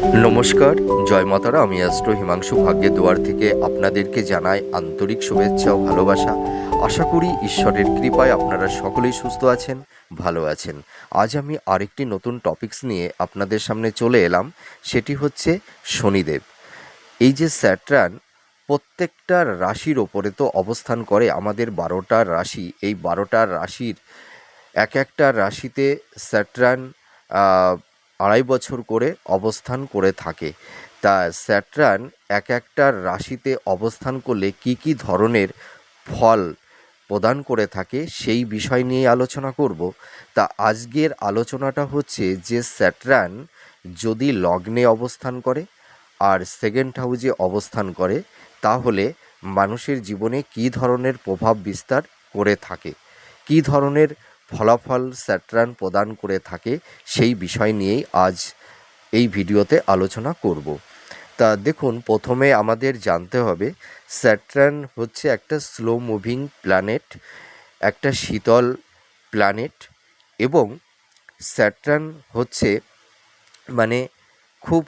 নমস্কার, জয় মাতারা, আমি অ্যাস্ট্রো হিমাংশু ভাগ্যের দুয়ার থেকে আপনাদেরকে জানাই আন্তরিক শুভেচ্ছা ও ভালোবাসা। আশা করি ঈশ্বরের কৃপায় আপনারা সকলেই সুস্থ আছেন, ভালো আছেন। আজ আমি আরেকটি নতুন টপিকস নিয়ে আপনাদের সামনে চলে এলাম, সেটি হচ্ছে শনিদেব। এই যে স্যাটরান প্রত্যেকটা রাশির ওপরে তো অবস্থান করে, আমাদের বারোটা রাশি, এই বারোটা রাশির এক একটা রাশিতে স্যাটরান আড়াই বছর করে অবস্থান করে থাকে। তা স্যাটরান এক একটা রাশিতে অবস্থান করলে কি কি ধরনের ফল প্রদান করে থাকে সেই বিষয় নিয়ে আলোচনা করব। তা আজকের আলোচনাটা হচ্ছে যে স্যাটরান যদি লগ্নে অবস্থান করে আর সেকেন্ড হাউজে অবস্থান করে, তাহলে মানুষের জীবনে কী ধরনের প্রভাব বিস্তার করে থাকে? কী ধরনের ফলাফল স্যাটরান প্রদান করে থাকে সেই বিষয় নিয়েই আজ এই ভিডিওতে আলোচনা করব। তা দেখুন, প্রথমে আমাদের জানতে হবে, স্যাটরান হচ্ছে একটা স্লো মুভিং প্ল্যানেট একটা শীতল প্ল্যানেট এবং স্যাটরান হচ্ছে মানে খুব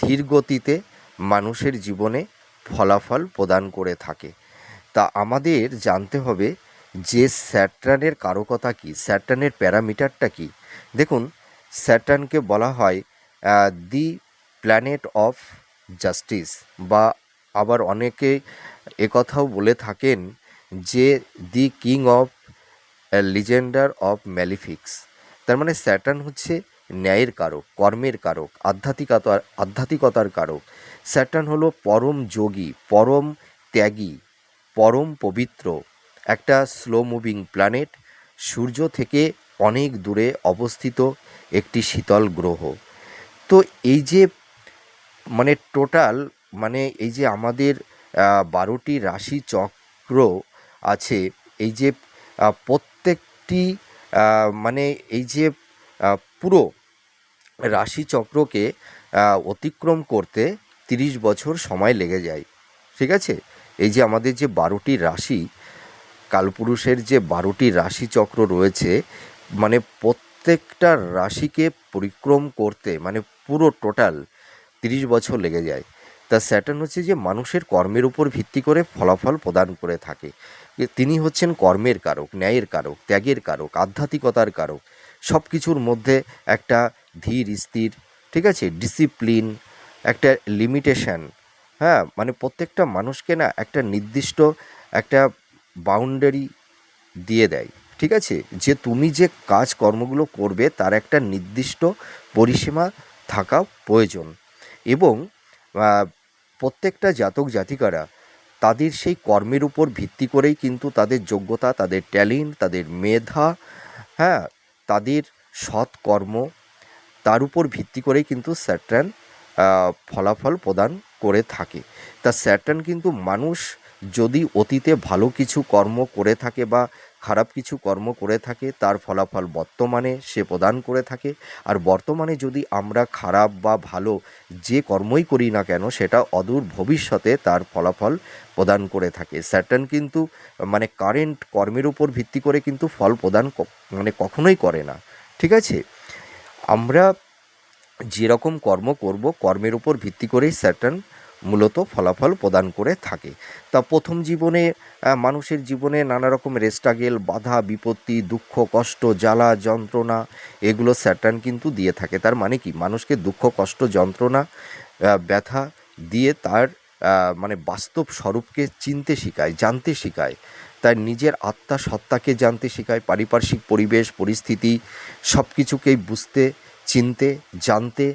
ধীর গতিতে মানুষের জীবনে ফলাফল প্রদান করে থাকে। তা আমাদের জানতে হবে যে স্যাটরানের কারকতা কী? স্যাটরানের প্যারামিটারটা কী? দেখুন, স্যাটার্নকে বলা হয় দি প্ল্যানেট অফ জাস্টিস বা আবার অনেকে একথাও বলে থাকেন যে দি কিং অফ লিজেন্ডার অফ ম্যালিফিক্স। তার মানে স্যাটার্ন হচ্ছে ন্যায়ের কারক, কর্মের কারক আধ্যাত্মিকতার আধ্যাত্মিকতার কারক। স্যাটার্ন হলো পরম যোগী, পরম ত্যাগী, পরম পবিত্র। একটা স্লো মুভিং প্ল্যানেট সূর্য থেকে অনেক দূরে অবস্থিত একটি শীতল গ্রহ। তো এই যে মানে টোটাল মানে এই যে আমাদের বারোটি রাশি চক্র আছে, এই যে প্রত্যেকটি মানে এই যে পুরো রাশিচক্রকে অতিক্রম করতে তিরিশ বছর সময় লেগে যায়। ঠিক আছে? এই যে আমাদের যে বারোটি রাশি কালপুরুষের যে বারোটি রাশিচক্র রয়েছে মানে প্রত্যেকটা রাশিকে পরিক্রম করতে মানে পুরো টোটাল তিরিশ বছর লেগে যায়। তা স্যাটার্ন হচ্ছে যে মানুষের কর্মের উপর ভিত্তি করে ফলাফল প্রদান করে থাকে। তিনি হচ্ছেন কর্মের কারক, ন্যায়ের কারক, ত্যাগের কারক, আধ্যাত্মিকতার কারক। সব কিছুর মধ্যে একটা ধীর, স্থির, ঠিক আছে ডিসিপ্লিন একটা লিমিটেশন হ্যাঁ মানে প্রত্যেকটা মানুষকে না একটা নির্দিষ্ট একটা বাউন্ডারি দিয়ে দেয়। ঠিক আছে? যে তুমি যে কাজ কর্মগুলো করবে, তার একটা নির্দিষ্ট পরিসীমা থাকা প্রয়োজন। এবং প্রত্যেকটা জাতক জাতিকারা তাদের সেই কর্মের উপর ভিত্তি করেই কিন্তু তাদের যোগ্যতা, তাদের ট্যালেন্ট, তাদের মেধা হ্যাঁ তাদের সৎ কর্ম তার উপর ভিত্তি করেই কিন্তু স্যাট্রান ফলাফল প্রদান করে থাকে। তা স্যাট্রান কিন্তু মানুষ যদি অতীতে ভালো কিছু কর্ম করে থাকে বা খারাপ কিছু কর্ম করে থাকে, তার ফলাফল বর্তমানে সে প্রদান করে থাকে। আর বর্তমানে যদি আমরা খারাপ বা ভালো যে কর্মই করি না কেন, সেটা অদূর ভবিষ্যতে তার ফলাফল প্রদান করে থাকে। স্যাটার্ন কিন্তু মানে কারেন্ট কর্মের উপর ভিত্তি করে কিন্তু ফল প্রদান মানে কখনোই করে না। ঠিক আছে? আমরা যেরকম কর্ম করব, কর্মের উপর ভিত্তি করেই স্যাটার্ন মূলত ফলাফল প্রদান করে থাকে। তা প্রথম জীবনে মানুষের জীবনে নানা রকমের স্ট্রাগেল বাধা, বিপত্তি, দুঃখ, কষ্ট, জ্বালা, যন্ত্রণা এগুলো স্যাটার্ন কিন্তু দিয়ে থাকে। তার মানে কি? মানুষকে দুঃখ, কষ্ট, যন্ত্রণা ব্যথা দিয়ে তার মানে বাস্তব স্বরূপকে চিনতে শেখায়, জানতে শেখায়। তার নিজের আত্মা সত্তাকে জানতে শেখায়, পারিপার্শ্বিক পরিবেশ, পরিস্থিতি সব কিছুকেই বুঝতে, চিনতে, জানতে।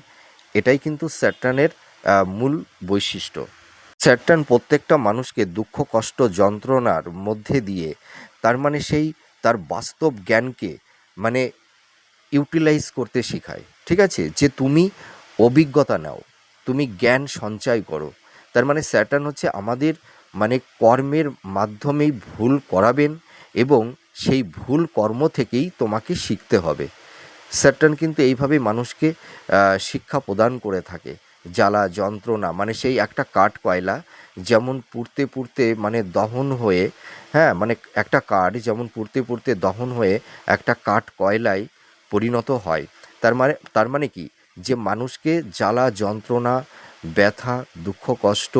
এটাই কিন্তু স্যাটার্নের মূল বৈশিষ্ট্য। স্যাটার্ন প্রত্যেকটা মানুষকে দুঃখ, কষ্ট, যন্ত্রণার মধ্যে দিয়ে তার মানে সেই তার বাস্তব জ্ঞানকে মানে ইউটিলাইজ করতে শেখায়। ঠিক আছে? যে তুমি অভিজ্ঞতা নাও, তুমি জ্ঞান সঞ্চয় করো। তার মানে স্যাটার্ন হচ্ছে আমাদের মানে কর্মের মাধ্যমেই ভুল করাবেন এবং সেই ভুল কর্ম থেকেই তোমাকে শিখতে হবে। স্যাটার্ন কিন্তু এইভাবে মানুষকে শিক্ষা প্রদান করে থাকে। জ্বালা যন্ত্রণা মানে সেই একটা কাঠ কয়লা যেমন পুড়তে পুড়তে মানে দহন হয়ে হ্যাঁ মানে একটা কাঠ যেমন পুড়তে পুড়তে দহন হয়ে একটা কাঠ কয়লায় পরিণত হয়। তার মানে তার মানে কি? যে মানুষকে জ্বালা যন্ত্রণা, ব্যথা, দুঃখ, কষ্ট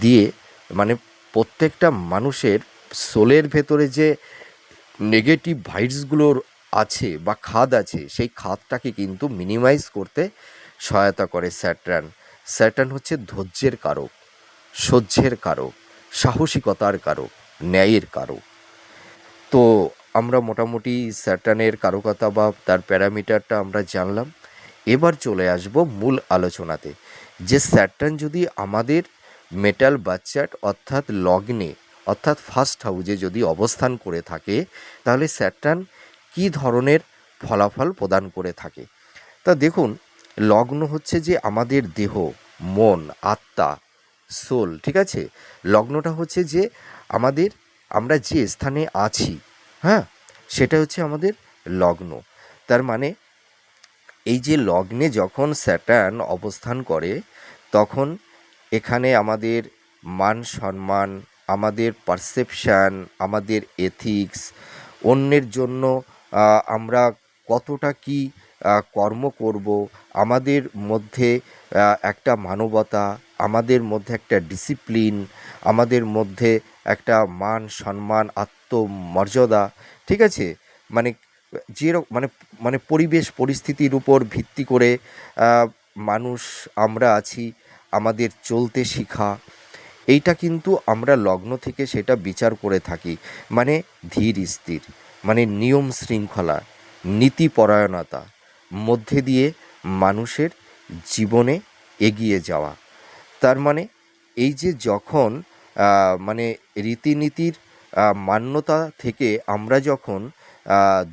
দিয়ে মানে প্রত্যেকটা মানুষের সোলের ভেতরে যে নেগেটিভ ভাইবসগুলোর আছে বা খাদ আছে, সেই খাদটাকে কিন্তু মিনিমাইজ করতে সহায়তা করে স্যাটার্ন। স্যাটার্ন হচ্ছে ধৈর্যের কারক, সহ্যের কারক, সাহসিকতার কারক, ন্যায়ের কারক। তো আমরা মোটামুটি স্যাটার্নের কারকতা বা তার প্যারামিটারটা আমরা জানলাম। এবার চলে আসব মূল আলোচনাতে, যে স্যাটার্ন যদি আমাদের মেটাল বাচ্চাট অর্থাৎ লগ্নে, অর্থাৎ ফার্স্ট হাউজে যদি অবস্থান করে থাকে, তাহলে স্যাটার্ন কী ধরনের ফলাফল প্রদান করে থাকে? তা দেখুন লগ্ন হচ্ছে যে আমাদের দেহ, মন, আত্মা সোল ঠিক আছে? লগ্নটা হচ্ছে যে আমাদের, আমরা যে স্থানে আছি হ্যাঁ? সেটা হচ্ছে আমাদের লগ্ন। তার মানে এই যে লগ্নে যখন স্যাটার্ন অবস্থান করে, তখন এখানে আমাদের মান সম্মান, আমাদের পারসেপশান, আমাদের এথিক্স অন্যের জন্য আমরা কতটা কি কর্ম করব, আমাদের মধ্যে একটা মানবতা, আমাদের মধ্যে একটা ডিসিপ্লিন আমাদের মধ্যে একটা মান, সম্মান, আত্মমর্যাদা, ঠিক আছে? মানে যে মানে মানে পরিবেশ, পরিস্থিতির উপর ভিত্তি করে মানুষ আমরা আছি, আমাদের চলতে শিখা, এইটা কিন্তু আমরা লগ্ন থেকে সেটা বিচার করে থাকি। মানে ধীর স্থির মানে নিয়ম শৃঙ্খলা নীতিপরায়ণতা মধ্যে দিয়ে মানুষের জীবনে এগিয়ে যাওয়া। তার মানে এই যে যখন মানে রীতিনীতির মান্যতা থেকে আমরা যখন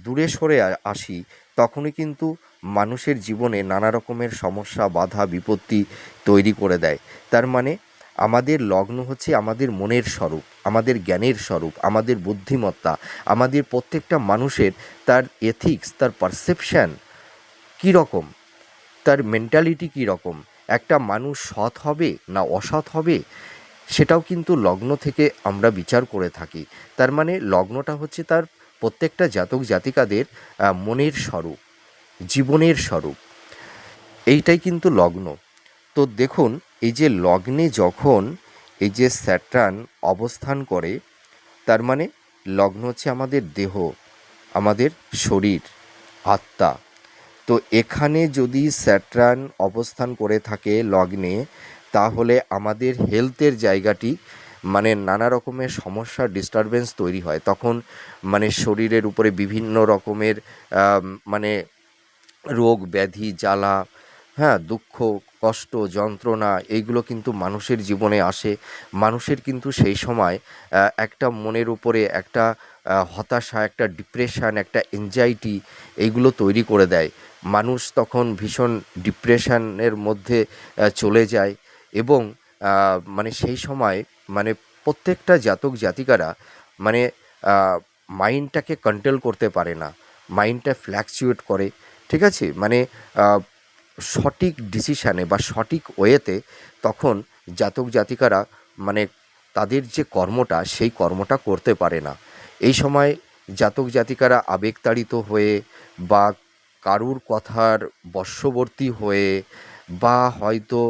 দূরে সরে আসি, তখনই কিন্তু মানুষের জীবনে নানা রকমের সমস্যা, বাধা, বিপত্তি তৈরি করে দেয়। তার মানে আমাদের লগ্ন হচ্ছে আমাদের মনের স্বরূপ, আমাদের জ্ঞানের স্বরূপ, আমাদের বুদ্ধিমত্তা, আমাদের প্রত্যেকটা মানুষের তার এথিক্স তার পারসেপশান কী রকম তার মেন্টালিটি কী রকম একটা মানুষ সৎ হবে না অসৎ হবে? সেটাও কিন্তু লগ্ন থেকে আমরা বিচার করে থাকি। তার মানে লগ্নটা হচ্ছে তার প্রত্যেকটা জাতক জাতিকাদের মনের স্বরূপ, জীবনের স্বরূপ। এইটাই কিন্তু লগ্ন। তো দেখুন, এই যে লগ্নে যখন এই যে স্যাটার্ন অবস্থান করে, তার মানে লগ্ন হচ্ছে আমাদের দেহ, আমাদের শরীর, আত্মা। তো এখানে যদি স্যাটার্ন অবস্থান করে থাকে লগ্নে, তাহলে আমাদের হেলথের জায়গাটি মানে নানা রকমের সমস্যা ডিস্টারবেন্স তৈরি হয়। তখন মানে শরীরের উপরে বিভিন্ন রকমের মানে রোগ, ব্যাধি, জ্বালা হ্যাঁ দুঃখ, কষ্ট, যন্ত্রণা, এইগুলো কিন্তু মানুষের জীবনে আসে। মানুষের কিন্তু সেই সময় একটা মনের উপরে একটা হতাশা, একটা ডিপ্রেশন একটা এনজাইটি এইগুলো তৈরি করে দেয়। মানুষ তখন ভীষণ ডিপ্রেশনের মধ্যে চলে যায় এবং মানে সেই সময় মানে প্রত্যেকটা জাতক জাতিকারা মানে মাইন্ডটাকে কন্ট্রোল করতে পারে না, মাইন্ডটা ফ্ল্যাকচুয়েট করে, ঠিক আছে? মানে সঠিক ডিসিশানে বা সঠিক ওয়েতে তখন জাতক জাতিকারা মানে তাদের যে কর্মটা, সেই কর্মটা করতে পারে না। এই সময় জাতক জাতিকারা আবেগতাড়িত হয়ে বা কারুর কথার বশবর্তী হয়ে বা হয়তো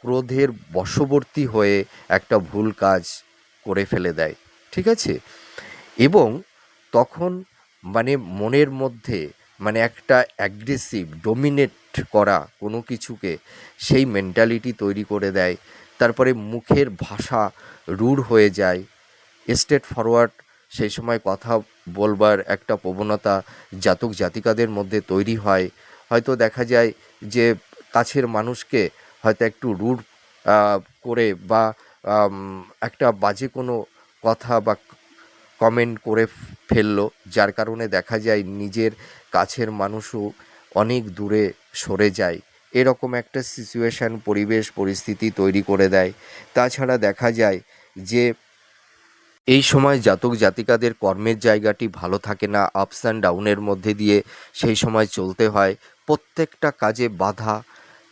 ক্রোধের বশবর্তী হয়ে একটা ভুল কাজ করে ফেলে দেয়, ঠিক আছে? এবং তখন মানে মনের মধ্যে মানে একটা অ্যাগ্রেসিভ ডোমিনেট করা কোনো কিছুকে সেই মেন্টালিটি তৈরি করে দেয়, তারপরে মুখের ভাষা রূঢ় হয়ে যায় স্টেট ফরওয়ার্ড সেই সময় কথা বলবার একটা প্রবণতা জাতক জাতিকাদের মধ্যে তৈরি হয়। হয়তো দেখা যায় যে কাছের মানুষকে হয়তো একটু রূঢ় করে বা একটা বাজে কোনো কথা বা কমেন্ট করে ফেলল, যার কারণে দেখা যায় নিজের কাছের মানুষও অনেক দূরে সরে যায়। এরকম একটা সিচুয়েশান পরিবেশ, পরিস্থিতি তৈরি করে দেয়। তাছাড়া দেখা যায় যে এই সময় জাতক জাতিকাদের কর্মের জায়গাটি ভালো থাকে না আপস অ্যান্ড ডাউনের মধ্যে দিয়ে সেই সময় চলতে হয়। প্রত্যেকটা কাজে বাধা,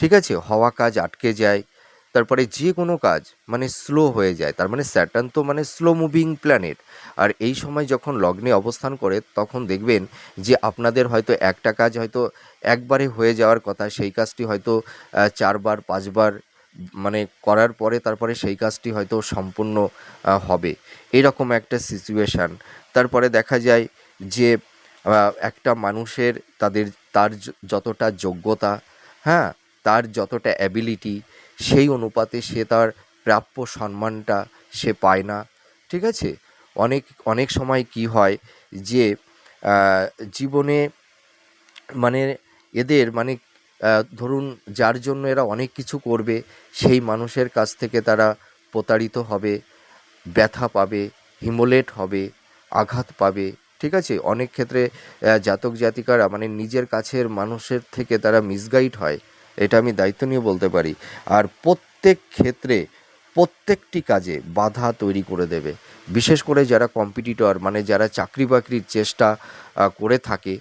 ঠিক আছে? হওয়া কাজ আটকে যায়, তারপরে যে কোনো কাজ মানে স্লো হয়ে যায়। তার মানে স্যাটার্ন তো মানে স্লো মুভিং প্ল্যানেট আর এই সময় যখন লগ্নে অবস্থান করে, তখন দেখবেন যে আপনাদের হয়তো একটা কাজ হয়তো একবারে হয়ে যাওয়ার কথা, সেই কাজটি হয়তো চারবার, পাঁচবার মানে করার পরে তারপরে সেই কাজটি হয়তো সম্পূর্ণ হবে। এরকম একটা সিচুয়েশান তারপরে দেখা যায় যে একটা মানুষের তাদের, তার যতটা যোগ্যতা হ্যাঁ তার যতটা অ্যাবিলিটি সেই অনুপাতে সে তার প্রাপ্য সম্মানটা সে পায় না। ঠিক আছে? অনেক অনেক সময় কি হয় যে জীবনে মানে এদের মানে ধরুন যার জন্য এরা অনেক কিছু করবে, সেই মানুষের কাছ থেকে তারা প্রতারিত হবে, ব্যথা পাবে, হিমোলেট হবে, আঘাত পাবে, ঠিক আছে? অনেক ক্ষেত্রে জাতক জাতিকারা মানে নিজের কাছের মানুষের থেকে তারা মিসগাইড হয়, এটা আমি দায়িত্ব নিয়ে বলতে পারি। আর প্রত্যেক ক্ষেত্রে, প্রত্যেকটি কাজে বাধা তৈরি করে দেবে। বিশেষ করে যারা কম্পিটিটর মানে যারা চাকরি বাকরির চেষ্টা করে থাকে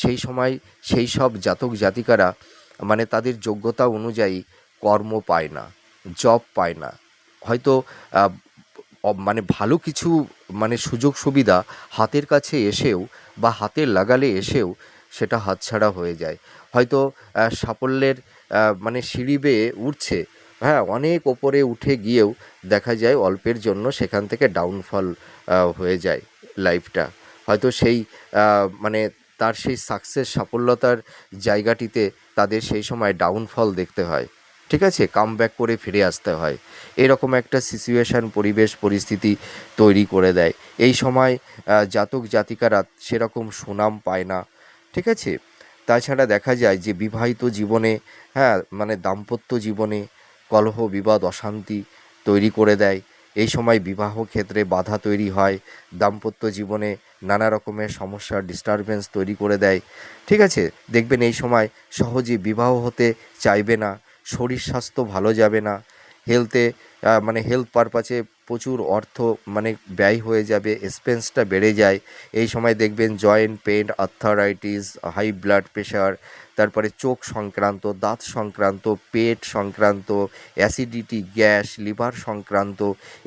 সেই সময় সেই সব জাতক জাতিকারা মানে তাদের যোগ্যতা অনুযায়ী কর্ম পায় না জব পায় না। হয়তো মানে ভালো কিছু মানে সুযোগ সুবিধা হাতের কাছে এসেও বা হাতের লাগালে এসেও সেটা হাতছাড়া হয়ে যায়। হয়তো সাফল্যের মানে সিঁড়ি বেয়ে উঠছে হ্যাঁ অনেক ওপরে উঠে গিয়েও দেখা যায় অল্পের জন্য সেখান থেকে ডাউনফল হয়ে যায় লাইফটা হয়তো সেই মানে তার সেই সাকসেস সাফল্যতার জায়গাটিতে তাদের সেই সময় ডাউনফল দেখতে হয়। ঠিক আছে? কাম ব্যাক করে ফিরে আসতে হয়। এরকম একটা সিচুয়েশান পরিবেশ, পরিস্থিতি তৈরি করে দেয়। এই সময় জাতক জাতিকারা সেরকম সুনাম পায় না। ঠিক আছে? তাছাড়া দেখা যায় যে বিবাহিত জীবনে হ্যাঁ মানে দাম্পত্য জীবনে কলহ, বিবাদ, অশান্তি তৈরি করে দেয়। এই সময় বিবাহ ক্ষেত্রে বাধা তৈরি হয়, দাম্পত্য জীবনে নানা রকমের সমস্যার ডিস্টারবেন্স তৈরি করে দেয়। ঠিক আছে, দেখবেন এই সময় সহজে বিবাহ হতে চাইবে না, শরীর স্বাস্থ্য ভালো যাবে না হেলথে মানে হেলথ পারপাসে প্রচুর অর্থ মানে ব্যয় হয়ে যাবে এক্সপেন্সটা বেড়ে যায়। এই সময় দেখবেন joint pain arthritis high blood pressure তারপরে চোখ সংক্রান্ত, দাঁত সংক্রান্ত, পেট সংক্রান্ত অ্যাসিডিটি গ্যাস লিভার সংক্রান্ত,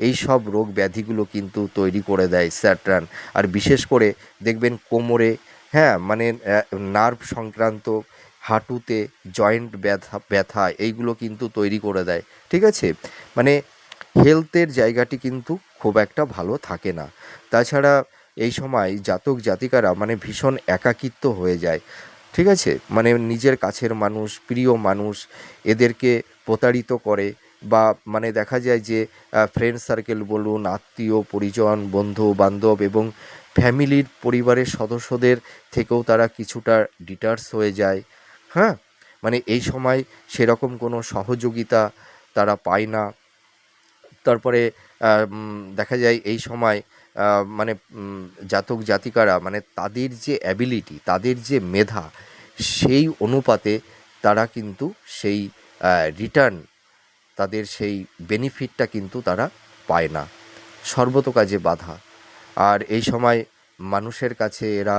এই সব রোগ ব্যাধিগুলো কিন্তু তৈরি করে দেয় স্যাট্রান আর বিশেষ করে দেখবেন কোমরে হ্যাঁ মানে নার্ভ সংক্রান্ত হাঁটুতে জয়েন্ট ব্যথা ব্যথা, এইগুলো কিন্তু তৈরি করে দেয়, ঠিক আছে? মানে হেলথের জায়গাটি কিন্তু খুব একটা ভালো থাকে না। তাছাড়া এই সময় জাতক জাতিকারা মানে ভীষণ একাকিত্ব হয়ে যায়, ঠিক আছে? মানে নিজের কাছের মানুষ, প্রিয় মানুষ এদেরকে প্রতারিত করে বা মানে দেখা যায় যে ফ্রেন্ড সার্কেল বলুন, আত্মীয়, পরিজন, বন্ধু, বান্ধব এবং ফ্যামিলির পরিবারের সদস্যদের থেকেও তারা কিছুটা ডিটার্স হয়ে যায়। হ্যাঁ? মানে এই সময় সেরকম কোনো সহযোগিতা তারা পায় না। তারপরে দেখা যায় এই সময় মানে জাতক জাতিকারা মানে তাদের যে অ্যাবিলিটি তাদের যে মেধা, সেই অনুপাতে তারা কিন্তু সেই রিটার্ন তাদের সেই বেনিফিটটা কিন্তু তারা পায় না। সর্বত কাজে বাধা। আর এই সময় মানুষের কাছে এরা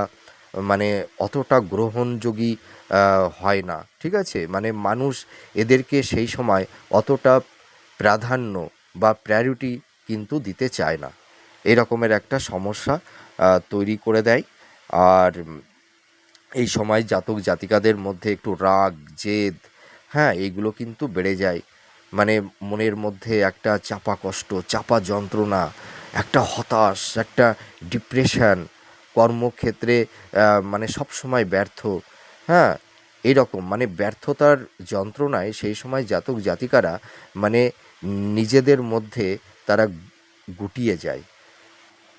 মানে অতটা গ্রহণযোগী হয় না, ঠিক আছে? মানে মানুষ এদেরকে সেই সময় অতটা প্রাধান্য বা প্রায়োরিটি কিন্তু দিতে চায় না। এই রকমের একটা সমস্যা তৈরি করে দেয়। আর এই সময় জাতক জাতিকাদের মধ্যে একটু রাগ, জেদ হ্যাঁ এইগুলো কিন্তু বেড়ে যায়। মানে মনের মধ্যে একটা চাপা কষ্ট, চাপা যন্ত্রণা, একটা হতাশ, একটা ডিপ্রেশন কর্মক্ষেত্রে মানে সব সময় ব্যর্থ। হ্যাঁ এইরকম। মানে ব্যর্থতার যন্ত্রণায় সেই সময় জাতক জাতিকারা মানে নিজেদের মধ্যে তারা গুটিয়ে যায়।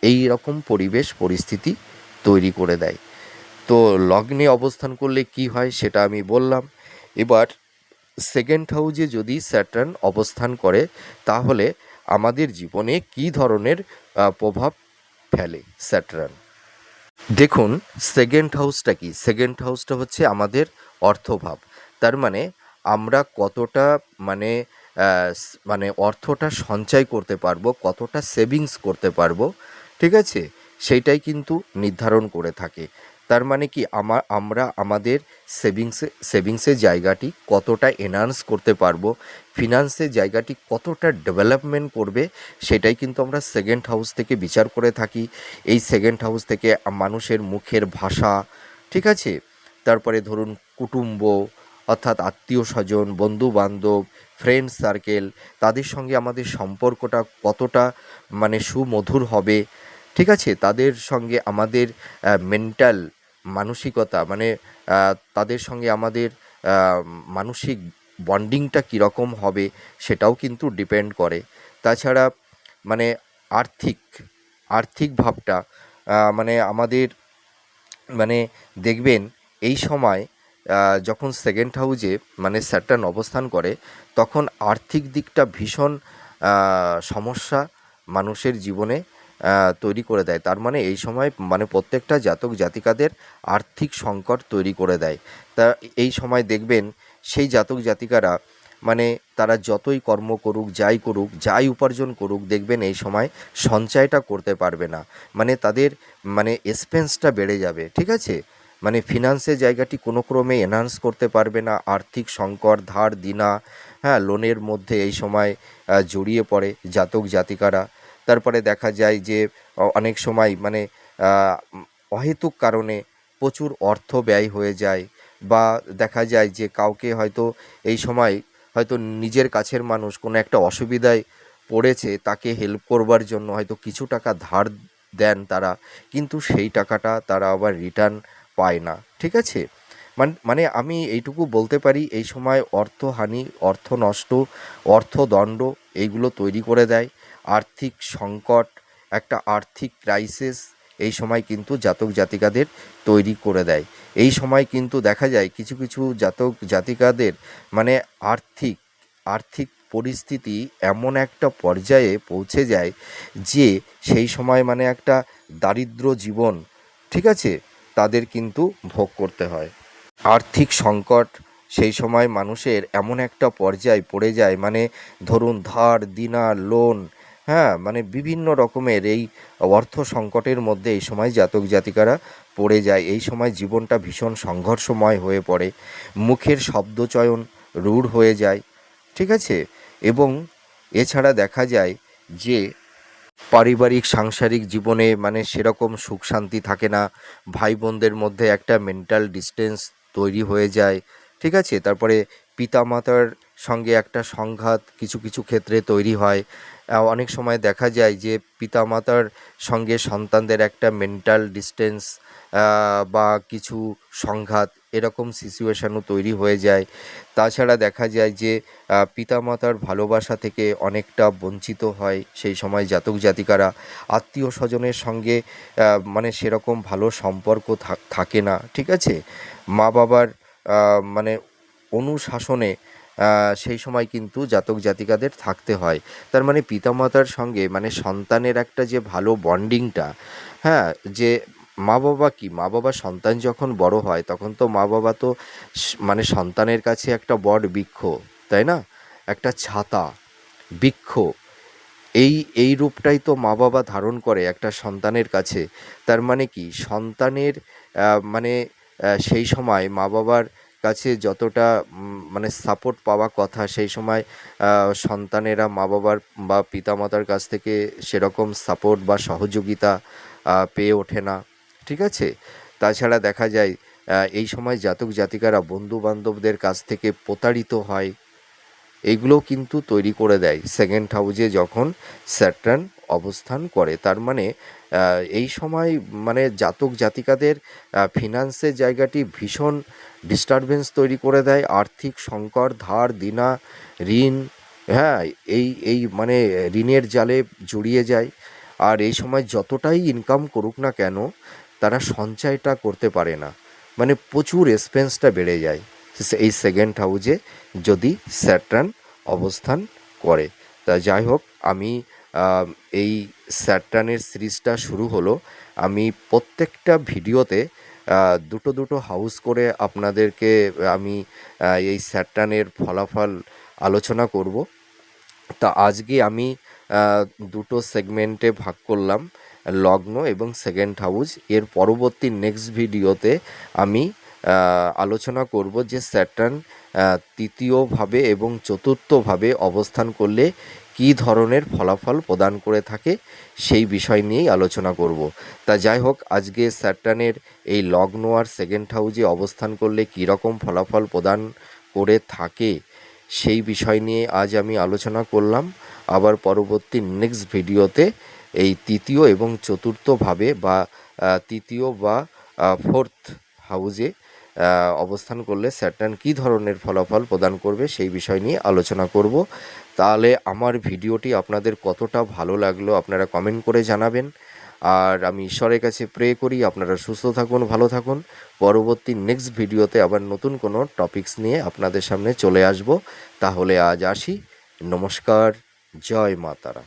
এই রকম পরিবেশ, পরিস্থিতি তৈরি করে দেয়। তো লগ্নে অবস্থান করলে কি হয় সেটা আমি বললাম। এবার সেকেন্ড হাউজে যদি স্যাটার্ন অবস্থান করে, তাহলে আমাদের জীবনে কী ধরনের প্রভাব ফেলে স্যাটার্ন দেখুন সেকেন্ড হাউসটা কি? সেকেন্ড হাউসটা হচ্ছে আমাদের অর্থভাব। তার মানে আমরা কতটা মানে মানে অর্থটা সঞ্চয় করতে পারব, কতটা সেভিংস করতে পারব, ঠিক আছে? সেইটাই কিন্তু নির্ধারণ করে থাকে। তার মানে কি আমার আমরা আমাদের সেভিংসে সেভিংসের জায়গাটি কতটা এনহান্স করতে পারব ফিনান্সের জায়গাটি কতটা ডেভেলপমেন্ট করবে, সেটাই কিন্তু আমরা সেকেন্ড হাউস থেকে বিচার করে থাকি। এই সেকেন্ড হাউস থেকে মানুষের মুখের ভাষা, ঠিক আছে? তারপরে ধরুন কুটুম্ব, অর্থাৎ আত্মীয় স্বজন বন্ধু বান্ধব ফ্রেন্ড সার্কেল তাদের সঙ্গে আমাদের সম্পর্কটা কতটা মানে সুমধুর হবে, ঠিক আছে? তাদের সঙ্গে আমাদের মেন্টাল মানসিকতা মানে তাদের সঙ্গে আমাদের মানসিক বন্ডিংটা কীরকম হবে সেটাও কিন্তু ডিপেন্ড করে। তাছাড়া মানে আর্থিক আর্থিক ভাবটা মানে আমাদের মানে দেখবেন এই সময় যখন সেকেন্ড হাউজে মানে স্যাটার্ন অবস্থান করে, তখন আর্থিক দিকটা ভীষণ সমস্যা মানুষের জীবনে তৈরি করে দেয়। তার মানে এই সময় মানে প্রত্যেকটা জাতক জাতিকাদের আর্থিক সংকট তৈরি করে দেয়। তা এই সময় দেখবেন সেই জাতক জাতিকারা মানে তারা যতই কর্ম করুক, যাই করুক, যাই উপার্জন করুক, দেখবেন এই সময় সঞ্চয়টা করতে পারবে না। মানে তাদের মানে এক্সপেন্সটা বেড়ে যাবে, ঠিক আছে? মানে ফিনান্সের জায়গাটি কোনো ক্রমে এনহান্স করতে পারবে না, আর্থিক সংকট, ধার, দিনা হ্যাঁ লোনের মধ্যে এই সময় জড়িয়ে পড়ে জাতক জাতিকারা। তারপরে দেখা যায় যে অনেক সময় মানে অহেতুক কারণে প্রচুর অর্থ ব্যয় হয়ে যায় বা দেখা যায় যে, কাউকে হয়তো এই সময় হয়তো নিজের কাছের মানুষ কোনো একটা অসুবিধায় পড়েছে, তাকে হেল্প করবার জন্য হয়তো কিছু টাকা ধার দেন তারা, কিন্তু সেই টাকাটা তারা আবার রিটার্ন পায় না। ঠিক আছে? মান- আমি এইটুকু বলতে পারি, এই সময় অর্থহানি অর্থ নষ্ট অর্থদণ্ড এইগুলো তৈরি করে দেয়। আর্থিক সংকট, একটা আর্থিক ক্রাইসিস এই সময় কিন্তু জাতক জাতিকাদের তৈরি করে দেয়। এই সময় কিন্তু দেখা যায় কিছু কিছু জাতক জাতিকাদের মানে আর্থিক আর্থিক পরিস্থিতি এমন একটা পর্যায়ে পৌঁছে যায় যে সেই সময় মানে একটা দারিদ্র জীবন, ঠিক আছে? তাদের কিন্তু ভোগ করতে হয়। আর্থিক সংকট সেই সময় মানুষের এমন একটা পর্যায়ে পড়ে যায় মানে ধরুন ধার দিনা লোন হ্যাঁ মানে বিভিন্ন রকমের এই অর্থ সংকটের মধ্যে এই সময় জাতক জাতিকারা পড়ে যায়। এই সময় জীবনটা ভীষণ সংঘর্ষময় হয়ে পড়ে। মুখের শব্দচয়ন রূঢ় হয়ে যায়, ঠিক আছে? এবং এছাড়া দেখা যায় যে পারিবারিক, সাংসারিক জীবনে মানে সেরকম সুখ শান্তি থাকে না। ভাই বোনদের মধ্যে একটা মেন্টাল ডিস্টেন্স তৈরি হয়ে যায়, ঠিক আছে? তারপরে পিতামাতার সঙ্গে একটা সংঘাত কিছু কিছু ক্ষেত্রে তৈরি হয়। অনেক সময় দেখা যায় যে পিতামাতার সঙ্গে সন্তানদের একটা মেন্টাল ডিস্টেন্স বা কিছু সংঘাত এরকম সিচুয়েশানও তৈরি হয়ে যায়। তাছাড়া দেখা যায় যে পিতামাতার ভালোবাসা থেকে অনেকটা বঞ্চিত হয় সেই সময় জাতক জাতিকারা। আত্মীয় স্বজনের সঙ্গে মানে সেরকম ভালো সম্পর্ক থাক- না, ঠিক আছে? মা বাবার মানে অনুশাসনে সেই সময় কিন্তু জাতক জাতিকাদের থাকতে হয়। তার মানে পিতামাতার সঙ্গে মানে সন্তানের একটা যে ভালো বন্ডিংটা হ্যাঁ যে মা বাবা কি? মা বাবা সন্তান যখন বড় হয়, তখন তো মা বাবা তো মানে সন্তানের কাছে একটা বট বৃক্ষ, তাই না? একটা ছাতা, বৃক্ষ, এই এই রূপটাই তো মা বাবা ধারণ করে একটা সন্তানের কাছে। তার মানে কি? সন্তানের মানে সেই সময় মা বাবার কাছে যতটা মানে সাপোর্ট পাওয়া কথা, সেই সময় সন্তানেরা মা বাবার বা পিতামাতার কাছ থেকে সেরকম সাপোর্ট বা সহযোগিতা পেয়ে ওঠে না। ঠিক আছে? তাছাড়া দেখা যায় এই সময় জাতক জাতিকারা বন্ধু বান্ধবদের কাছ থেকে প্রতারিত হয়। এইগুলোও কিন্তু তৈরি করে দেয় সেকেন্ড হাউজে যখন স্যাটার্ন অবস্থান করে। তার মানে এই সময় মানে জাতক জাতিকাদের ফিনান্সের জায়গাটি ভীষণ ডিস্টারবেন্স তৈরি করে দেয়, আর্থিক সংকট, ধার, দিনা, ঋণ হ্যাঁ এই এই মানে ঋণের জালে জড়িয়ে যায়। আর এই সময় যতটাই ইনকাম করুক না কেন, তারা সঞ্চয়টা করতে পারে না। মানে প্রচুর এক্সপেন্সটা বেড়ে যায় এই সেকেন্ড হাউজে যদি স্যাটার্ন অবস্থান করে। তা যাই হোক, আমি এই স্যাটার্নের সিরিজটা শুরু হলো। আমি প্রত্যেকটা ভিডিওতে দুটো দুটো হাউস করে আপনাদেরকে আমি এই স্যাটার্নের ফলাফল আলোচনা করব। তা আজকে আমি দুটো সেগমেন্টে ভাগ করলাম, লগ্ন এবং সেকেন্ড হাউস এর পরবর্তী নেক্সট ভিডিওতে আমি আলোচনা করব যে স্যাটার্ন তৃতীয়ভাবে এবং চতুর্থভাবে অবস্থান করলে কী ধরনের ফলাফল প্রদান করে থাকে সেই বিষয় নিয়েই আলোচনা করব। তা যাই হোক, আজকে স্যাটার্নের এই লগ্ন আর সেকেন্ড হাউজে অবস্থান করলে কী রকম ফলাফল প্রদান করে থাকে সেই বিষয় নিয়ে আজ আমি আলোচনা করলাম। আবার পরবর্তী নেক্সট ভিডিওতে এই তৃতীয় এবং চতুর্থভাবে বা তৃতীয় বা ফোর্থ হাউজে অবস্থান করলে স্যাটার্ন কী ধরনের ফলাফল প্রদান করবে সেই বিষয় নিয়ে আলোচনা করব। তাহলে আমার ভিডিওটি আপনাদের কতটা ভালো লাগল আপনারা কমেন্ট করে জানাবেন। আর আমি ঈশ্বরের কাছে প্রে করি, আপনারা সুস্থ থাকুন, ভালো থাকুন। পরবর্তী নেক্সট ভিডিওতে আবার নতুন কোনো টপিকস নিয়ে আপনাদের সামনে চলে আসব। তাহলে আজ আসি। নমস্কার, জয় মাতারা